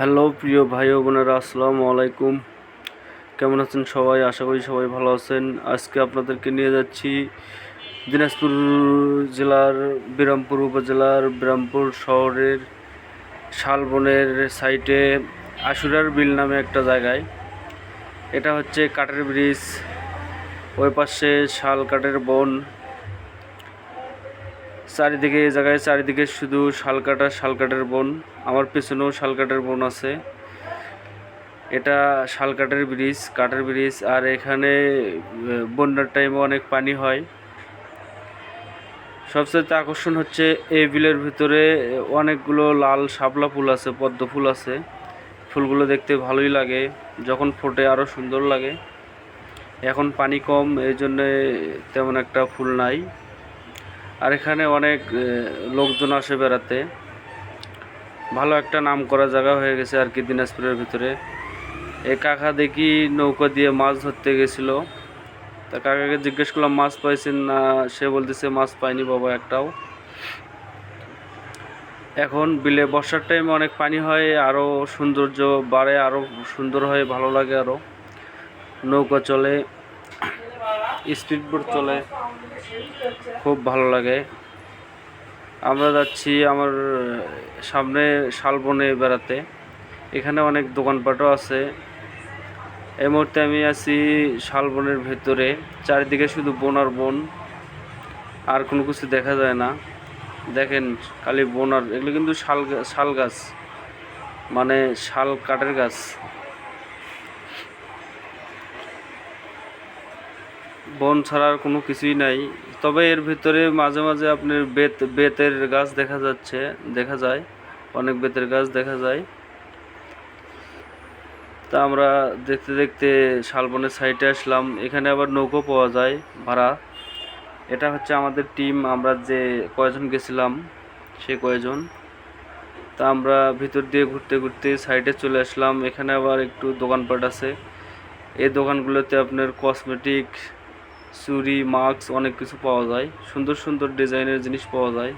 Hello, প্রিয় ভাই ও বোনেরা, আসসালামু আলাইকুম। কেমন আছেন সবাই? আশা করি সবাই ভালো আছেন। আজকে আপনাদেরকে নিয়ে যাচ্ছি দিনাজপুর জেলার, বিরামপুর উপজেলার, বিরামপুর শহরের শালবনের সাইটে আশুরার বিল নামে একটা জায়গায়। এটা হচ্ছে কাঠের ব্রিজ। ওই পাশে শাল কাঠের বন। চারিদিকে, এই জায়গায় চারিদিকে শুধু শালকাটা, শালকাটের বন। আমার পেছনেও শালকাটের বন আছে। এটা শালকাটের ব্রিজ, কাঠের ব্রিজ, আর এখানে বন্যার টাইমে অনেক পানি হয়। সবচেয়ে আকর্ষণ হচ্ছে এই বিলের ভিতরে অনেকগুলো লাল শাপলা ফুল আছে, পদ্ম ফুল আছে। ফুলগুলো দেখতে ভালোই লাগে, যখন ফোটে আরও সুন্দর লাগে। এখন পানি কম, এই জন্যে তেমন একটা ফুল নাই। আর এখানে অনেক লোকজন আসে বেড়াতে। ভালো একটা নাম করা জায়গা হয়ে গেছে আর কি দিনাজপুরের ভিতরে। এই কাকা দেখি নৌকা দিয়ে মাছ ধরতে গেছিল। তা কাকাকে জিজ্ঞেস করলাম, মাছ পাইছেন না? সে বলতেছে, মাছ পাইনি বাবা একটাও। এখন বিলে বর্ষার টাইমে অনেক পানি হয় আরও সৌন্দর্য বাড়ে আরও সুন্দর হয়, ভালো লাগে আরও নৌকা চলে স্পিড বোট চলে। খুব ভালো লাগে। আমরা যাচ্ছি আমার সামনে শালবনে বেড়াতে। এখানে অনেক দোকানপাটও আছে। এই মুহূর্তে আমি আছি শালবনের ভেতরে। চারিদিকে শুধু বন আর বন। আর কোনো কিছু দেখা যায় না। দেখেন খালি বন আর এগুলো কিন্তু শাল শাল গাছ। মানে শাল কাঠের গাছ। বন ছাড়ার কোনো কিছুই নাই। তবে এর ভিতরে মাঝে মাঝে আপনার বেত, বেতের গাছ দেখা যাচ্ছে, দেখা যায়। অনেক বেতের গাছ দেখা যায়। তা আমরা দেখতে দেখতে শালবনের সাইডে আসলাম। এখানে আবার নৌকো পাওয়া যায়, ভাড়া। এটা হচ্ছে আমাদের টিম আমরা যে কয়জন গেছিলাম, সে কয়জন। তা আমরা ভিতর দিয়ে ঘুরতে ঘুরতে সাইডে চলে আসলাম। এখানে আবার একটু দোকানপাট আছে। এই দোকানগুলোতে আপনার কসমেটিক চুড়ি, মাস্ক অনেক কিছু পাওয়া যায়। সুন্দর সুন্দর ডিজাইনের জিনিস পাওয়া যায়।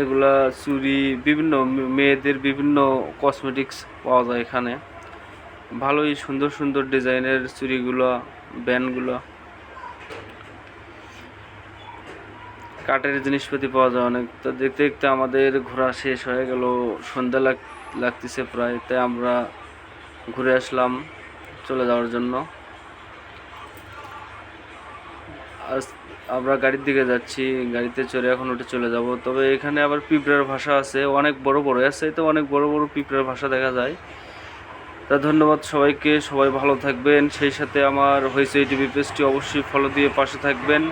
এগুলা চুড়ি, বিভিন্ন মেয়েদের বিভিন্ন কসমেটিক্স পাওয়া যায় এখানে। ভালোই সুন্দর সুন্দর ডিজাইনের চুড়িগুলো, ব্যান্ডগুলো। কাঠের জিনিসপাতি পাওয়া যায় অনেক। তো দেখতে দেখতে আমাদের ঘোরা শেষ হয়ে গেল। সন্ধ্যা লাগ লাগতেছে প্রায়, তাই আমরা ঘুরে আসলাম। চলে যাওয়ার জন্য। আজ আমরা গাড়ির দিকে যাচ্ছি, গাড়িতে চড়ে এখন উঠে চলে যাব। তবে এখানে আবার পিঁপড়ার ভাষা আছে, অনেক বড় বড়। আছে তো অনেক বড় বড় পিঁপড়ার ভাষা দেখা যায়। তা ধন্যবাদ সবাইকে, সবাই ভালো থাকবেন। সেই সাথে আমার হয়েছে টিভি পেজটি অবশ্যই ফলো দিয়ে পাশে থাকবেন।